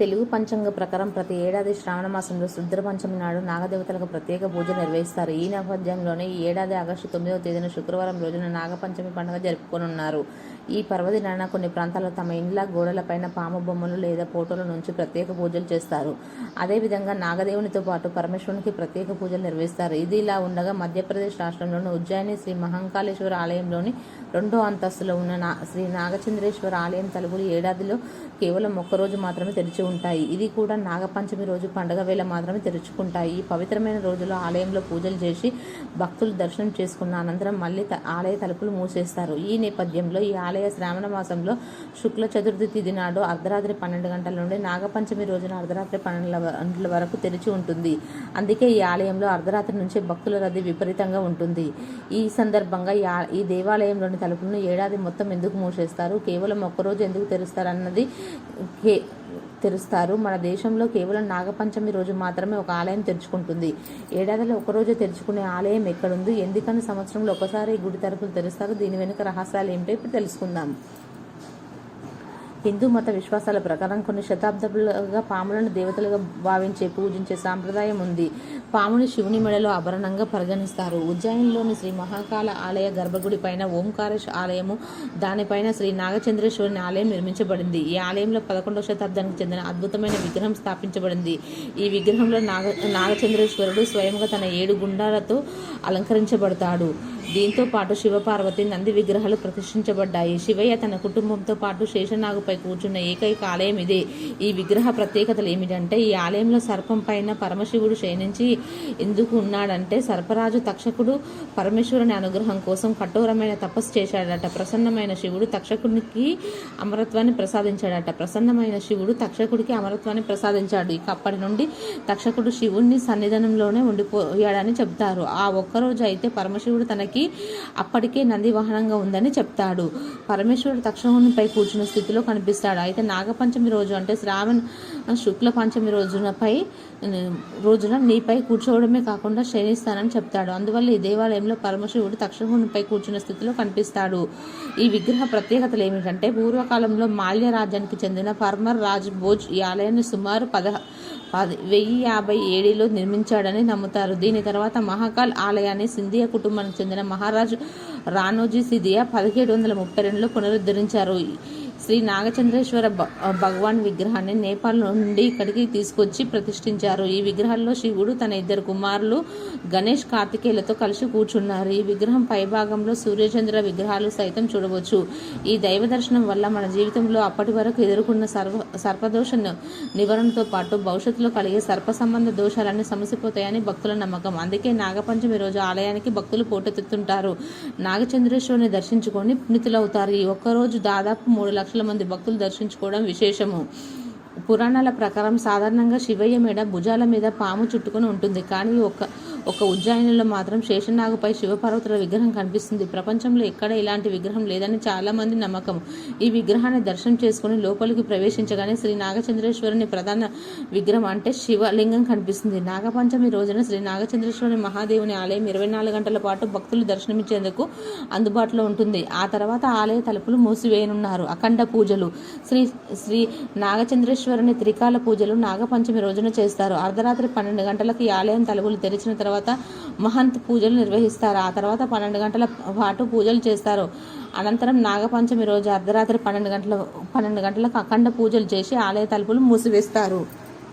తెలుగు పంచాంగ ప్రకారం ప్రతి ఏడాది శ్రావణ మాసంలో శుద్ర పంచమి నాడు నాగదేవతలకు ప్రత్యేక పూజ నిర్వహిస్తారు. ఈ నేపథ్యంలోనే ఈ ఏడాది ఆగస్టు తొమ్మిదవ తేదీన శుక్రవారం రోజున నాగపంచమి పండుగ జరుపుకోనున్నారు. ఈ పర్వదినాన కొన్ని ప్రాంతాల్లో తమ ఇండ్ల గోడలపైన పాము బొమ్మలు లేదా ఫోటోల నుంచి ప్రత్యేక పూజలు చేస్తారు. అదేవిధంగా నాగదేవునితో పాటు పరమేశ్వరునికి ప్రత్యేక పూజలు నిర్వహిస్తారు. ఇది ఇలా ఉండగా మధ్యప్రదేశ్ రాష్ట్రంలోని ఉజ్జయిని శ్రీ మహంకాళేశ్వర ఆలయంలోని రెండో అంతస్తులో ఉన్న నా శ్రీ నాగచంద్రేశ్వర ఆలయం తలుపులు ఏడాదిలో కేవలం ఒక్కరోజు మాత్రమే తెరిచి ఉంటాయి. ఇది కూడా నాగపంచమి రోజు పండగ వేళ మాత్రమే తెరుచుకుంటాయి. ఈ పవిత్రమైన రోజులో ఆలయంలో పూజలు చేసి భక్తులు దర్శనం చేసుకున్న అనంతరం మళ్ళీ ఆలయ తలుపులు మూసేస్తారు. ఈ నేపథ్యంలో ఈ ఆలయ శ్రావణ మాసంలో శుక్ల చతుర్థి తిథి నాడు అర్ధరాత్రి పన్నెండు గంటల నుండి నాగపంచమి రోజున అర్ధరాత్రి పన్నెండు గంటల వరకు తెరిచి ఉంటుంది. అందుకే ఈ ఆలయంలో అర్ధరాత్రి నుంచి భక్తుల రద్దీ విపరీతంగా ఉంటుంది. ఈ సందర్భంగా ఈ దేవాలయంలోని తలుపులను ఏడాది మొత్తం ఎందుకు మూసేస్తారు? కేవలం ఒక్కరోజు ఎందుకు తెరుస్తారు అన్నది తెరుస్తారు. మన దేశంలో కేవలం నాగపంచమి రోజు మాత్రమే ఒక ఆలయం తెరుచుకుంటుంది. ఏడాదిలో ఒకరోజు తెరుచుకునే ఆలయం ఎక్కడుంది? ఎందుకని సంవత్సరంలో ఒకసారి గుడి తరపులు తెరుస్తారు? దీని వెనుక రహస్యాలు ఏమిటో ఇప్పుడు తెలుసుకుందాం. హిందూ మత విశ్వాసాల ప్రకారం కొన్ని శతాబ్దాలుగా పాములను దేవతలుగా భావించే పూజించే సాంప్రదాయం ఉంది. పాముని శివుని మెడలో ఆభరణంగా పరిగణిస్తారు. ఉజ్జయినిలోని శ్రీ మహాకాల ఆలయ గర్భగుడి పైన ఓంకారేశ్ ఆలయము దానిపైన శ్రీ నాగచంద్రేశ్వరుని ఆలయం నిర్మించబడింది. ఈ ఆలయంలో పదకొండవ శతాబ్దానికి చెందిన అద్భుతమైన విగ్రహం స్థాపించబడింది. ఈ విగ్రహంలో నాగ నాగచంద్రేశ్వరుడు స్వయంగా తన ఏడు గుండాలతో అలంకరించబడతాడు. దీంతో పాటు శివపార్వతి నంది విగ్రహాలు ప్రతిష్ఠించబడ్డాయి. శివయ్య తన కుటుంబంతో పాటు శేషనాగుపై కూర్చున్న ఏకైక ఆలయం ఇదే. ఈ విగ్రహ ప్రత్యేకతలు ఏమిటంటే ఈ ఆలయంలో సర్పం పైన పరమశివుడు శయనించి ఎందుకు ఉన్నాడంటే సర్పరాజు తక్షకుడు పరమేశ్వరుని అనుగ్రహం కోసం కఠోరమైన తపస్సు చేశాడట. ప్రసన్నమైన శివుడు తక్షకుడికి అమరత్వాన్ని ప్రసాదించాడట. ప్రసన్నమైన శివుడు తక్షకుడికి అమరత్వాన్ని ప్రసాదించాడు. ఇక అప్పటి నుండి తక్షకుడు శివుణ్ణి సన్నిధానంలోనే ఉండిపోయాడని చెప్తారు ఆ ఒక్కరోజు అయితే పరమశివుడు తనకి అప్పటికే నంది వాహనంగా ఉందని చెప్తాడు. పరమేశ్వరుడు తక్షకునిపై కూర్చున్న స్థితిలో కనిపిస్తాడు. అయితే నాగపంచమి రోజు అంటే శ్రావణ శుక్ల పంచమి రోజునపై రోజున నీపై కూర్చోవడమే కాకుండా శయనిస్తానని చెప్తాడు. అందువల్ల ఈ దేవాలయంలో పరమశివుడు తక్షకునిపై కూర్చున్న స్థితిలో కనిపిస్తాడు. ఈ విగ్రహ ప్రత్యేకతలు ఏమిటంటే పూర్వకాలంలో మాల్య రాజ్యానికి చెందిన పర్మర్ రాజ్ భోజ్ ఈ ఆలయాన్ని సుమారు పద పది వెయ్యి యాభై ఏడులో నిర్మించాడని నమ్ముతారు. దీని తర్వాత మహాకాల్ ఆలయాన్ని సింధియా కుటుంబానికి చెందిన మహారాజు రానోజీ సిదియా పదిహేడు వందల ముప్పై రెండులో పునరుద్ధరించారు. శ్రీ నాగచంద్రేశ్వర భగవాన్ విగ్రహాన్ని నేపాల్ నుండి ఇక్కడికి తీసుకొచ్చి ప్రతిష్ఠించారు. ఈ విగ్రహాల్లో శివుడు తన ఇద్దరు కుమారులు గణేష్ కార్తికేయులతో కలిసి కూర్చున్నారు. ఈ విగ్రహం పైభాగంలో సూర్యచంద్ర విగ్రహాలు సైతం చూడవచ్చు. ఈ దైవ దర్శనం వల్ల మన జీవితంలో అప్పటి వరకు ఎదుర్కొన్న సర్వ సర్పదోష నివారణతో పాటు భవిష్యత్తులో కలిగే సర్ప సంబంధ దోషాలన్నీ సమసిపోతాయని భక్తుల నమ్మకం. అందుకే నాగపంచమి రోజు ఆలయానికి భక్తులు పోటెత్తుతుంటారు. నాగచంద్రేశ్వరుని దర్శించుకొని పుణితులవుతారు ఈ ఒక్కరోజు దాదాపు మూడు లక్షల మంది భక్తులు దర్శించుకోవడం విశేషము. పురాణాల ప్రకారం సాధారణంగా శివయ్య మేడ భుజాల మీద పాము చుట్టుకొని ఉంటుంది. కానీ ఒక ఒక ఉజ్జాయినిలో మాత్రం శేషనాగుపై శివపార్వతుల విగ్రహం కనిపిస్తుంది. ప్రపంచంలో ఎక్కడ ఇలాంటి విగ్రహం లేదని చాలామంది నమ్మకం. ఈ విగ్రహాన్ని దర్శనం చేసుకుని లోపలికి ప్రవేశించగానే శ్రీ నాగచంద్రేశ్వరుని ప్రధాన విగ్రహం అంటే శివలింగం కనిపిస్తుంది. నాగపంచమి రోజున శ్రీ నాగచంద్రేశ్వరుని మహాదేవుని ఆలయం ఇరవై నాలుగు గంటల పాటు భక్తులు దర్శనమిచ్చేందుకు అందుబాటులో ఉంటుంది. ఆ తర్వాత ఆలయ తలుపులు మూసివేయనున్నారు. అఖండ పూజలు. శ్రీ శ్రీ నాగచంద్రేశ్వరుని త్రికాల పూజలు నాగపంచమి రోజున చేస్తారు. అర్ధరాత్రి పన్నెండు గంటలకు ఈ ఆలయం తలుపులు తెరిచిన తర్వాత తర్వాత మహంత్ పూజలు నిర్వహిస్తారు. ఆ తర్వాత పన్నెండు గంటల పాటు పూజలు చేస్తారు. అనంతరం నాగపంచమి రోజు అర్ధరాత్రి పన్నెండు గంటల పన్నెండు గంటలకు అఖండ పూజలు చేసి ఆలయ తలుపులు మూసివేస్తారు.